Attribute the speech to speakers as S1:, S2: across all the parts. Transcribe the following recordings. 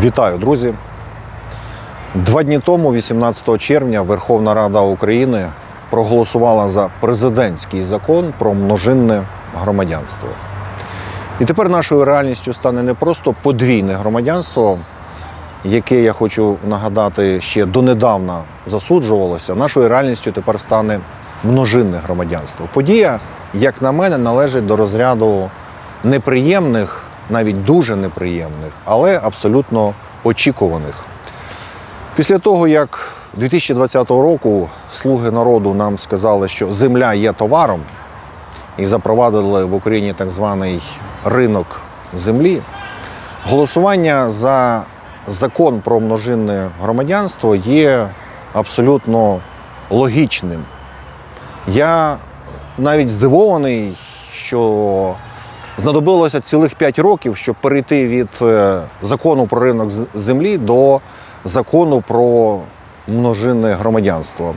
S1: Вітаю, друзі! Два дні тому, 18 червня, Верховна Рада України проголосувала за президентський закон про множинне громадянство. І тепер нашою реальністю стане не просто подвійне громадянство, яке я хочу нагадати ще донедавна засуджувалося. Нашою реальністю тепер стане множинне громадянство. Подія, як на мене, належить до розряду неприємних, навіть дуже неприємних, але абсолютно очікуваних. Після того, як 2020 року слуги народу нам сказали, що земля є товаром, і запровадили в Україні так званий ринок землі, голосування за закон про множинне громадянство є абсолютно логічним. Я навіть здивований, що знадобилося цілих 5 років, щоб перейти від е, закону про ринок землі до закону про множинне громадянство.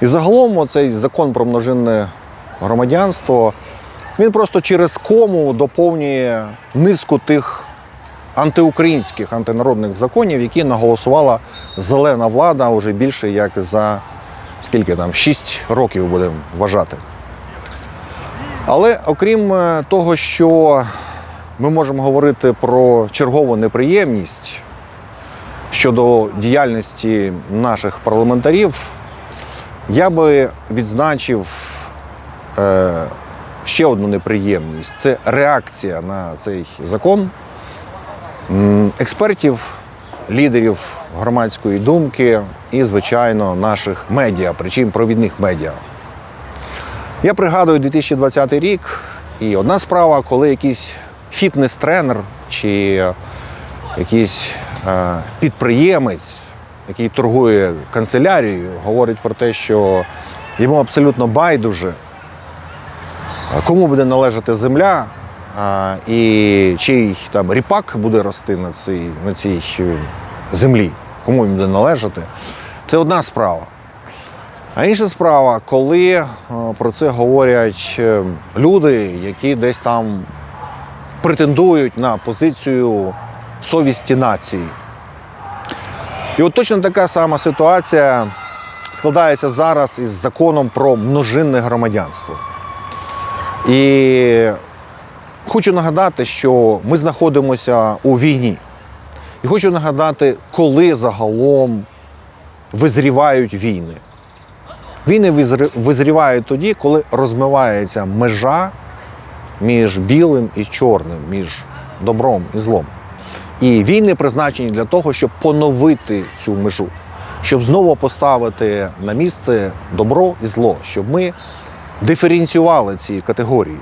S1: І загалом цей закон про множинне громадянство він просто через кому доповнює низку тих антиукраїнських, антинародних законів, які наголосувала зелена влада вже більше як за скільки там 6 років будемо вважати. Але окрім е, того, що ми можемо говорити про чергову неприємність щодо діяльності наших парламентарів, я би відзначив е, ще одну неприємність це реакція на цей закон експертів, лідерів громадської думки і, звичайно, наших медіа, причому провідних медіа. Я пригадую 2020 рік, і одна справа, коли якийсь фітнес-тренер чи якийсь е, підприємець, який торгує канцелярією, говорить про те, що йому абсолютно байдуже, кому буде належати земля, а, і чий там ріпак буде рости на цій, на цій е, землі, кому він буде належати. Це одна справа. А інша справа, коли е, про це говорять е, люди, які десь там претендують на позицію совісті нації. І от точно така сама ситуація складається зараз із законом про множинне громадянство. І хочу нагадати, що ми знаходимося у війні. І хочу нагадати, коли загалом визрівають війни. Війни визрівають тоді, коли розмивається межа між білим і чорним, між добром і злом. І війни призначені для того, щоб поновити цю межу, щоб знову поставити на місце добро і зло, щоб ми диференціювали ці категорії.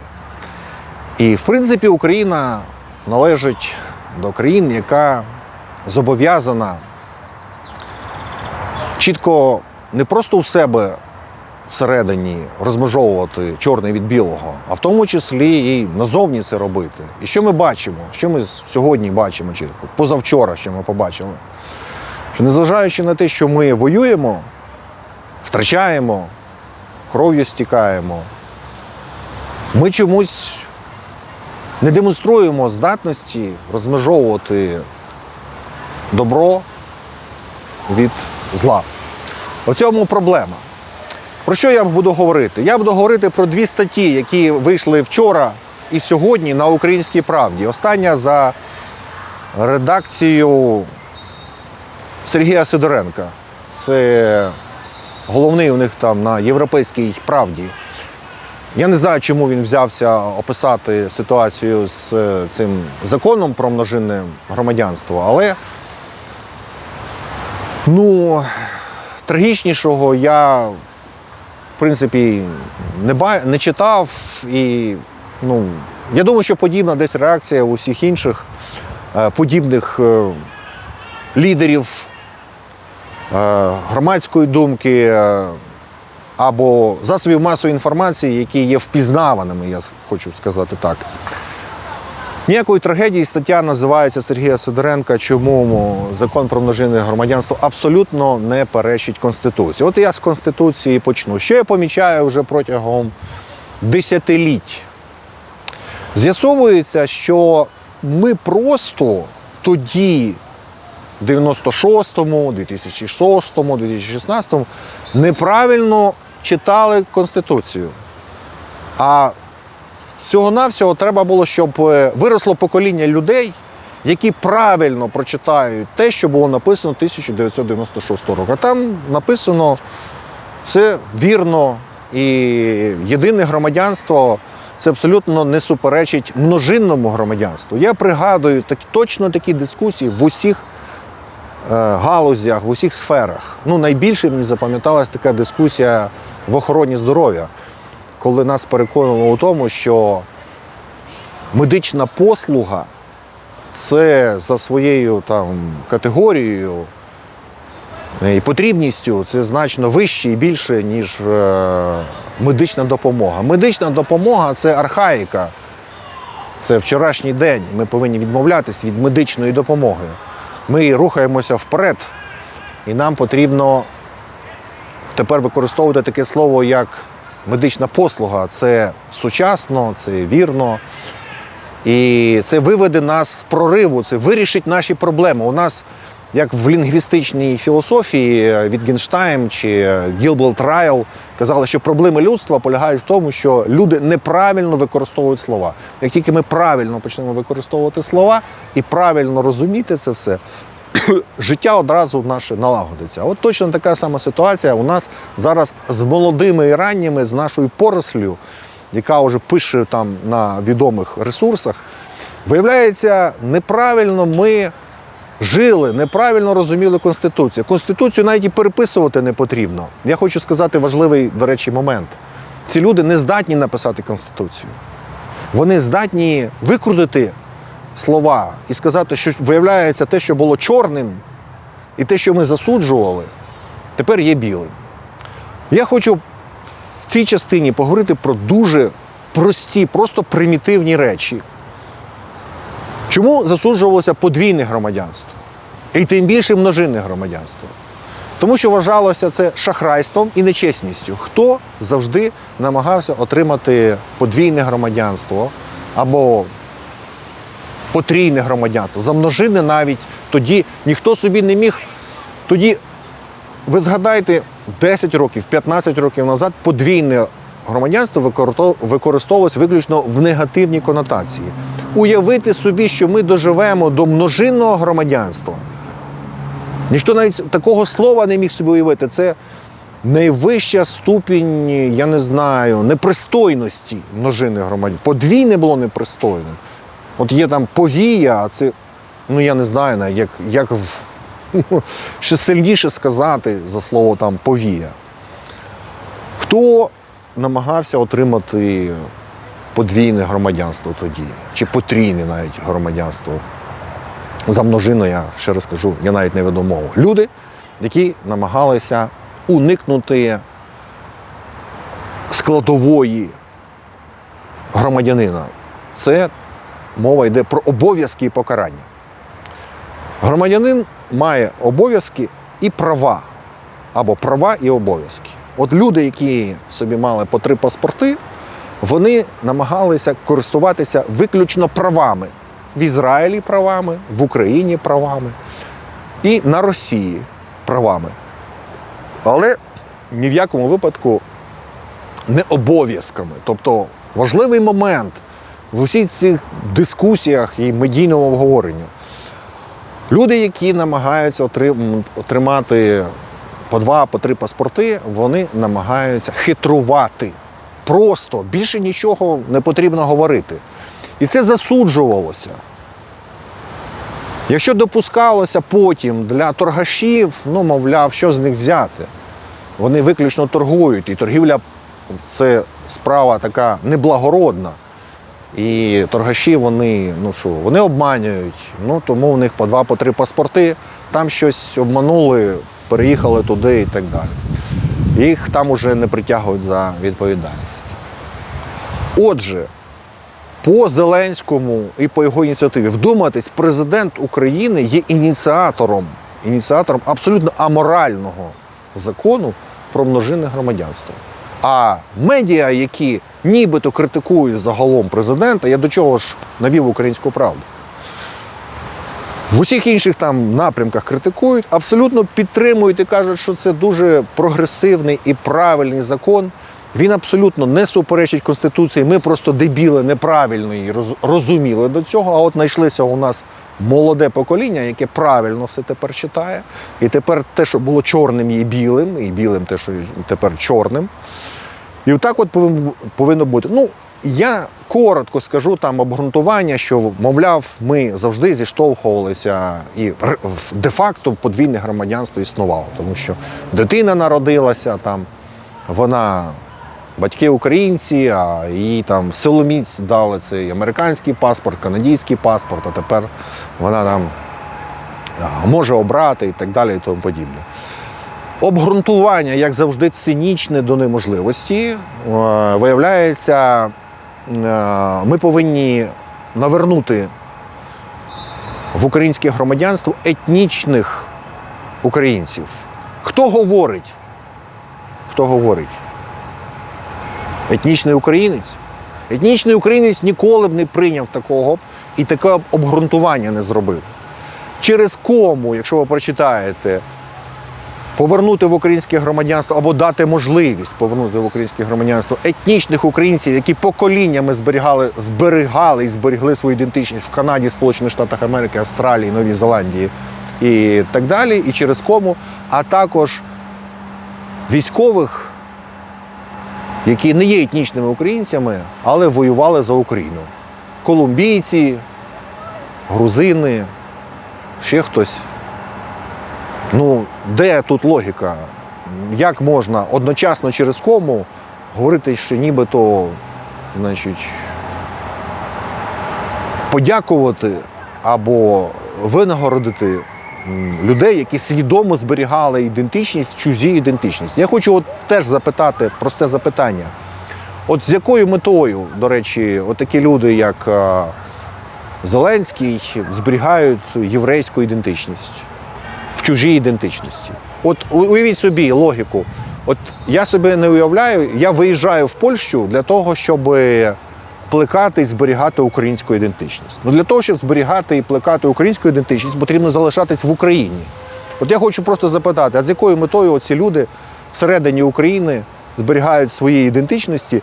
S1: І, в принципі, Україна належить до країн, яка зобов'язана чітко не просто у себе всередині розмежовувати чорне від білого, а в тому числі і назовні це робити. І що ми бачимо? Що ми сьогодні бачимо чітко? Позавчора, що ми побачили? Що незважаючи на те, що ми воюємо, втрачаємо, кров'ю стікаємо, ми чомусь не демонструємо здатності розмежовувати добро від зла. У цьому проблема. Про що я буду говорити? Я буду говорити про дві статті, які вийшли вчора і сьогодні на Українській правді. Остання за редакцією Сергія Сидоренка. Це головний у них там на Європейській правді. Я не знаю, чому він взявся описати ситуацію з е, цим законом про множинне громадянство, але ну, трагічнішого я, в принципі, не, ба... не читав. І ну, я думаю, що подібна десь реакція у всіх інших е, подібних е, лідерів е, громадської думки. або засобів масової інформації, які є впізнаваними, я хочу сказати так. Ніякої трагедії стаття називається Сергія Сидоренка, чому закон про множинне громадянство абсолютно не перечить Конституції. От я з Конституції почну. Що я помічаю вже протягом десятиліть? З'ясовується, що ми просто тоді 96-му, 2006-му, 2016-му неправильно читали Конституцію. А всього-навсього треба було, щоб е, виросло покоління людей, які правильно прочитають те, що було написано 1996 року. А там написано все вірно і єдине громадянство це абсолютно не суперечить множинному громадянству. Я пригадую так, точно такі дискусії в усіх е, галузях, в усіх сферах. Ну, найбільше мені запам'яталась така дискусія в охороні здоров'я, коли нас переконували у тому, що медична послуга це за своєю там категорією і потрібністю це значно вище і більше, ніж е, медична допомога. Медична допомога це архаїка, це вчорашній день. Ми повинні відмовлятися від медичної допомоги. Ми рухаємося вперед, і нам потрібно тепер використовувати таке слово, як медична послуга. Це сучасно, це вірно. І це виведе нас з прориву, це вирішить наші проблеми. У нас, як в лінгвістичній філософії е, Вітгенштайн чи Гілбелт Райл казали, що проблеми людства полягають в тому, що люди неправильно використовують слова. Як тільки ми правильно почнемо використовувати слова і правильно розуміти це все, життя одразу наше налагодиться. От точно така сама ситуація у нас зараз з молодими і ранніми, з нашою порослю, яка вже пише там на відомих ресурсах. Виявляється, неправильно ми жили, неправильно розуміли Конституцію. Конституцію навіть і переписувати не потрібно. Я хочу сказати важливий, до речі, момент. Ці люди не здатні написати Конституцію. Вони здатні викрутити слова і сказати, що виявляється те, що було чорним, і те, що ми засуджували, тепер є білим. Я хочу в цій частині поговорити про дуже прості, просто примітивні речі. Чому засуджувалося подвійне громадянство? І тим більше множинне громадянство? Тому що вважалося це шахрайством і нечесністю. Хто завжди намагався отримати подвійне громадянство або потрійне громадянство, за множини навіть тоді ніхто собі не міг. Тоді ви згадайте 10 років, 15 років назад подвійне громадянство використовувалось виключно в негативній конотації. Уявити собі, що ми доживемо до множинного громадянства. Ніхто навіть такого слова не міг собі уявити. Це найвища ступінь, я не знаю, непристойності множини громадян. Подвійне було непристойним. От є там повія, а це, ну я не знаю, як, як в, ще сильніше сказати за слово там повія. Хто намагався отримати подвійне громадянство тоді, чи потрійне навіть громадянство? За множину, я ще раз кажу, я навіть не веду мову. Люди, які намагалися уникнути складової громадянина. Це мова йде про обов'язки і покарання. Громадянин має обов'язки і права, або права і обов'язки. От люди, які собі мали по три паспорти, вони намагалися користуватися виключно правами. В Ізраїлі правами, в Україні правами і на Росії правами. Але ні в якому випадку не обов'язками. Тобто важливий момент в усіх цих дискусіях і медійному обговоренню. Люди, які намагаються отримати по два, по три паспорти, вони намагаються хитрувати. Просто більше нічого не потрібно говорити. І це засуджувалося. Якщо допускалося потім для торгашів, ну, мовляв, що з них взяти? Вони виключно торгують, і торгівля це справа така неблагородна. І торгаші вони, ну що, вони обманюють, ну тому у них по два, по три паспорти, там щось обманули, переїхали туди і так далі. Їх там уже не притягують за відповідальність. Отже, по Зеленському і по його ініціативі, вдумайтесь, президент України є ініціатором, ініціатором абсолютно аморального закону про множинне громадянство. А медіа, які нібито критикують загалом президента, я до чого ж навів українську правду. в усіх інших там напрямках критикують, абсолютно підтримують і кажуть, що це дуже прогресивний і правильний закон. Він абсолютно не суперечить Конституції. Ми просто дебіли неправильно її розуміли до цього. А от знайшлося у нас молоде покоління, яке правильно все тепер читає. І тепер те, що було чорним, є білим, і білим те, що тепер чорним. І отак от повинно бути. Ну, я коротко скажу там обґрунтування, що, мовляв, ми завжди зіштовхувалися і де-факто подвійне громадянство існувало, тому що дитина народилася там, вона. Батьки українці, а їй там силоміць дали цей американський паспорт, канадський паспорт, а тепер вона там може обрати і так далі і тому подібне. Обґрунтування, як завжди, цинічне до неможливості. Е, Виявляється, е, ми повинні навернути в українське громадянство етнічних українців. Хто говорить? Хто говорить? Етнічний українець? Етнічний українець ніколи б не прийняв такого і таке обґрунтування не зробив. Через кому, якщо ви прочитаєте, повернути в українське громадянство або дати можливість повернути в українське громадянство етнічних українців, які поколіннями зберігали, зберігали і зберігли свою ідентичність в Канаді, Сполучених Штатах Америки, Австралії, Новій Зеландії і так далі, і через кому, а також військових, які не є етнічними українцями, але воювали за Україну. Колумбійці, грузини, ще хтось. Ну, де тут логіка? Як можна одночасно через кому говорити, що нібито, значить, подякувати або винагородити людей, які свідомо зберігали ідентичність, чужі ідентичність. Я хочу от теж запитати просте запитання. От з якою метою, до речі, от такі люди, як Зеленський, зберігають єврейську ідентичність чужій ідентичності. От уявіть собі логіку. От я собі не уявляю, я виїжджаю в Польщу для того, щоб плекати і зберігати українську ідентичність. Ну для того, щоб зберігати і плекати українську ідентичність, потрібно залишатись в Україні. От я хочу просто запитати, а з якою метою ці люди всередині України зберігають свої ідентичності,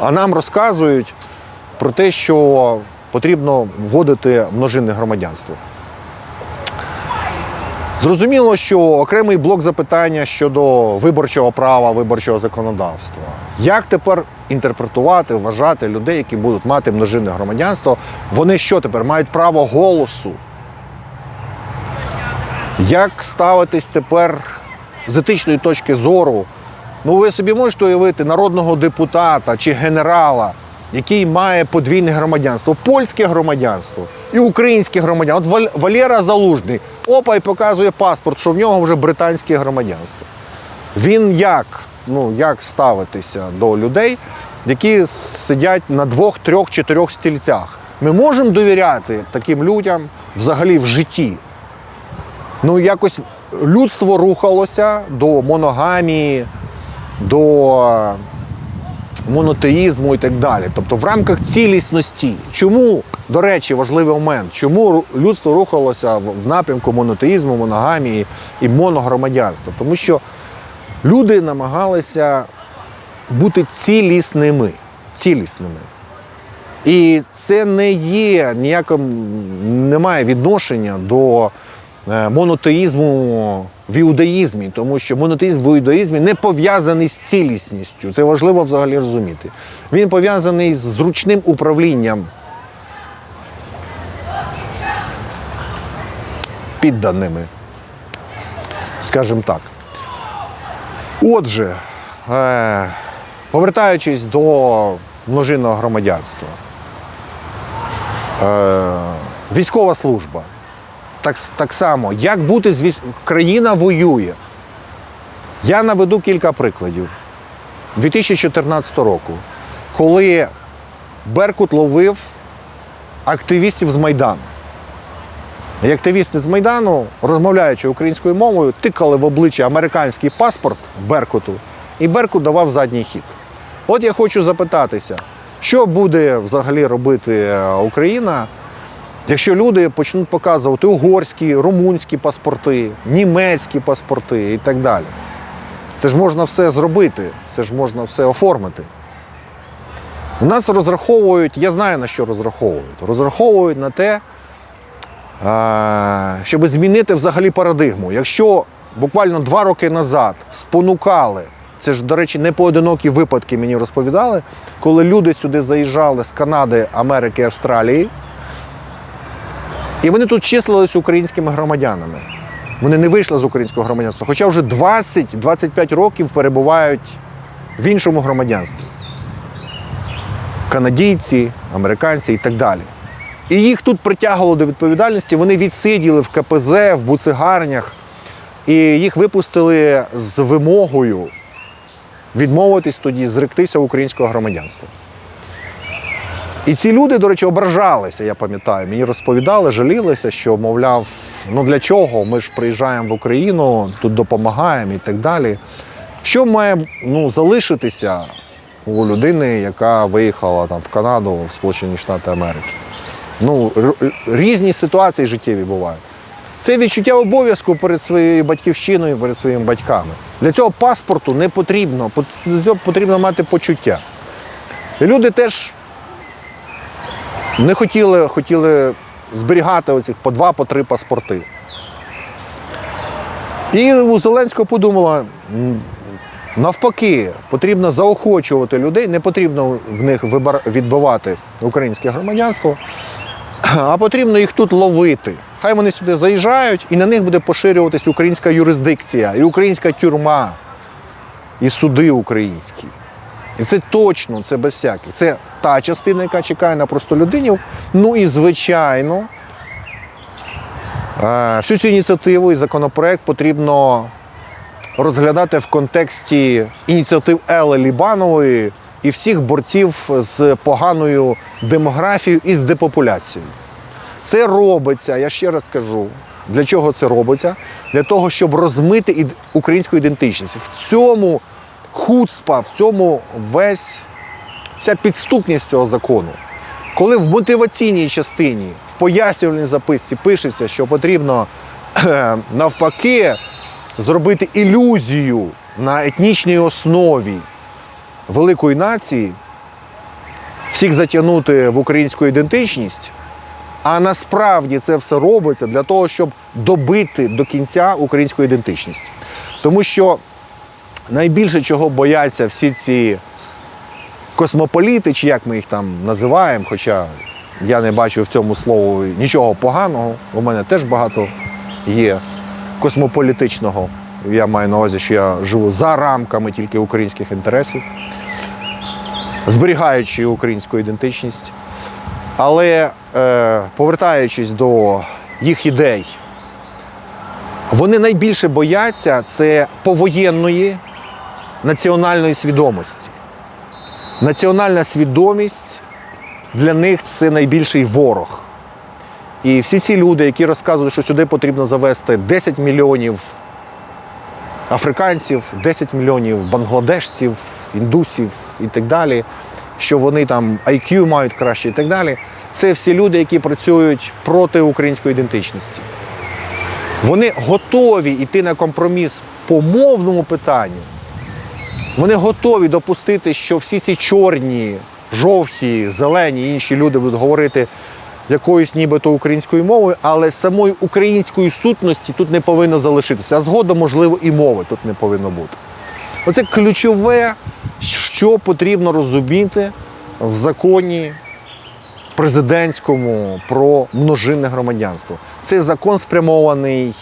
S1: а нам розказують про те, що потрібно вводити множинне громадянство. Зрозуміло, що окремий блок запитання щодо виборчого права, виборчого законодавства. Як тепер інтерпретувати, вважати людей, які будуть мати множинне громадянство? Вони що тепер мають право голосу? Як ставитись тепер з етичної точки зору? Ну, ви собі можете уявити народного депутата чи генерала, який має подвійне громадянство, польське громадянство і українське громадянство. От Вал- Валера Залужний, опа, і показує паспорт, що в нього вже британське громадянство. Він як, ну, як ставитися до людей, які сидять на двох, трьох, чотирьох стільцях? Ми можемо довіряти таким людям взагалі в житті. Ну, якось людство рухалося до моногамії, до монотеїзму і так далі. Тобто в рамках цілісності. Чому, до речі, важливий момент, чому людство рухалося в напрямку монотеїзму, моногамії і моногромадянства? Тому що люди намагалися бути цілісними. цілісними. І це не є ніяким, немає відношення до монотеїзму в іудаїзмі, тому що монотеїзм в іудаїзмі не пов'язаний з цілісністю. Це важливо взагалі розуміти. Він пов'язаний з зручним управлінням підданими. Скажімо так. Отже, е, повертаючись до множинного громадянства, е, військова служба. Так, так само, як бути з військ... країна воює. Я наведу кілька прикладів. 2014 року, коли Беркут ловив активістів з Майдану. І активісти з Майдану, розмовляючи українською мовою, тикали в обличчя американський паспорт Беркуту, і Беркут давав задній хід. От я хочу запитатися, що буде взагалі робити е, Україна, Якщо люди почнуть показувати угорські, румунські паспорти, німецькі паспорти і так далі, це ж можна все зробити, це ж можна все оформити. У нас розраховують, я знаю на що розраховують. Розраховують на те, щоб змінити взагалі парадигму. Якщо буквально два роки назад спонукали, це ж, до речі, не поодинокі випадки мені розповідали, коли люди сюди заїжджали з Канади, Америки, Австралії, і вони тут числились українськими громадянами. Вони не вийшли з українського громадянства, хоча вже 20-25 років перебувають в іншому громадянстві. Канадійці, американці і так далі. І їх тут притягувало до відповідальності. Вони відсиділи в КПЗ, в буцигарнях, і їх випустили з вимогою відмовитись тоді, зректися українського громадянства. І ці люди, до речі, ображалися, я пам'ятаю. Мені розповідали, жалілися, що, мовляв, ну для чого? Ми ж приїжджаємо в Україну, тут допомагаємо і так далі. Що має ну, залишитися у людини, яка виїхала там, в Канаду, в Сполучені Штати Америки? Ну, різні ситуації життєві бувають. Це відчуття обов'язку перед своєю батьківщиною, перед своїми батьками. Для цього паспорту не потрібно, для цього потрібно мати почуття. І люди теж не хотіли, хотіли зберігати оцих по два, по три паспорти. І у Зеленського подумала, навпаки, потрібно заохочувати людей, не потрібно в них відбивати українське громадянство, а потрібно їх тут ловити. Хай вони сюди заїжджають, і на них буде поширюватись українська юрисдикція, і українська тюрма, і суди українські. І це точно, це без всяких. Це та частина, яка чекає на простолюдинів. Ну і звичайно, е, всю цю ініціативу і законопроект потрібно розглядати в контексті ініціатив Ели Лібанової і всіх борців з поганою демографією і з депопуляцією. Це робиться, я ще раз кажу. Для чого це робиться? Для того, щоб розмити українську ідентичність. В цьому хуцпа, в цьому весь вся підступність цього закону. Коли в мотиваційній частині, в пояснювальній записці пишеться, що потрібно навпаки зробити ілюзію на етнічній основі великої нації, всіх затягнути в українську ідентичність, а насправді це все робиться для того, щоб добити до кінця українську ідентичність. Тому що найбільше чого бояться всі ці космополіти, чи як ми їх там називаємо, хоча я не бачу в цьому слову нічого поганого. У мене теж багато є космополітичного. Я маю на увазі, що я живу за рамками тільки українських інтересів, зберігаючи українську ідентичність. Але е, повертаючись до їх ідей, вони найбільше бояться це повоєнної національної свідомості. Національна свідомість для них це найбільший ворог. І всі ці люди, які розказують, що сюди потрібно завести 10 мільйонів африканців, 10 мільйонів бангладешців, індусів і так далі, що вони там IQ мають краще і так далі. Це всі люди, які працюють проти української ідентичності. Вони готові йти на компроміс по мовному питанню. Вони готові допустити, що всі ці чорні, жовті, зелені і інші люди будуть говорити якоюсь нібито українською мовою, але самої української сутності тут не повинно залишитися. А згодом, можливо, і мови тут не повинно бути. Оце ключове, що потрібно розуміти в законі президентському про множинне громадянство. Цей закон спрямований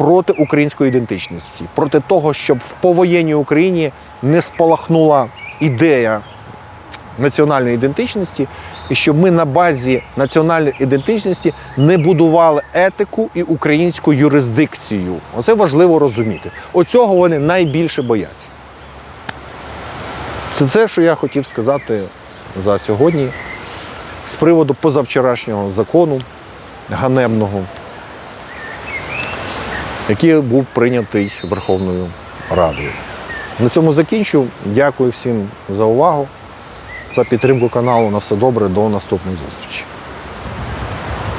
S1: проти української ідентичності, проти того, щоб в повоєнній Україні не спалахнула ідея національної ідентичності, і щоб ми на базі національної ідентичності не будували етику і українську юрисдикцію. Оце важливо розуміти. Оцього вони найбільше бояться. Це те, що я хотів сказати за сьогодні з приводу позавчорашнього закону ганебного, який був прийнятий Верховною Радою. На цьому закінчу. Дякую всім за увагу, за підтримку каналу. На все добре, до наступних зустрічей.